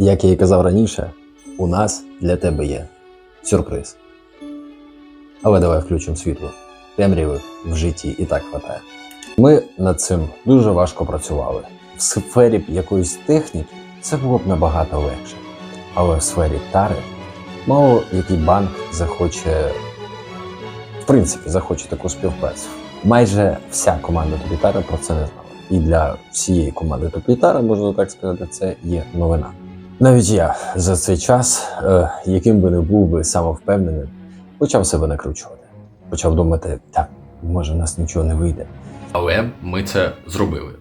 Як я і казав раніше, у нас для тебе є сюрприз. Але давай включимо світло. Темряви в житті і так хватає. Ми над цим дуже важко працювали. В сфері якоїсь техніки це було б набагато легше. Але в сфері тари мало який банк захоче, в принципі, захоче таку співпрацю. Майже вся команда Топлітара про це не знала. І для всієї команди Топлітара, можна так сказати, це є новина. Навіть я за цей час, е, яким би не був би самовпевненим, почав себе накручувати. Почав думати, так, може, в нас нічого не вийде. Але ми це зробили.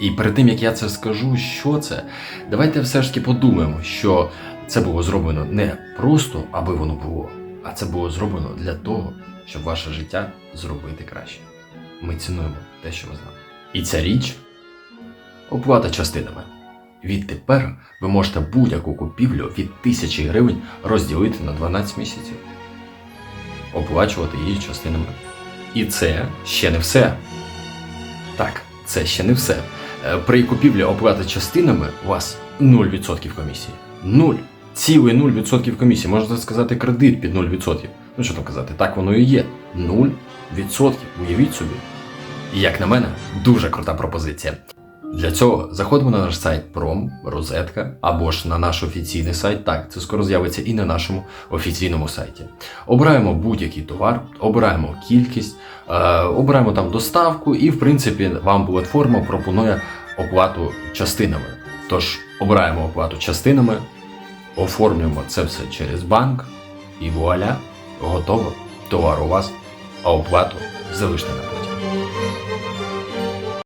І перед тим як я це скажу, що це, давайте все ж таки подумаємо, що це було зроблено не просто, аби воно було, а це було зроблено для того, щоб ваше життя зробити краще. Ми цінуємо те, що ми знаємо. І ця річ оплата частинами. Відтепер ви можете будь-яку купівлю від 1000 гривень розділити на 12 місяців, оплачувати її частинами. І це ще не все. Так, це ще не все. Е, При купівлі оплати частинами у вас 0% комісії. 0. Цілий 0% комісії. Можна сказати, кредит під 0%. Ну що там казати, так воно і є. 0%. Уявіть собі. І як на мене, дуже крута пропозиція. Для цього заходимо на наш сайт Prom, Розетка або ж на наш офіційний сайт. Так, це скоро з'явиться і на нашому офіційному сайті. Обираємо будь-який товар, обираємо кількість, е, обираємо там доставку, і в принципі вам платформа пропонує оплату частинами. Тож обираємо оплату частинами, оформлюємо це все через банк, і вуаля, готово. Товар у вас, а оплату залиште на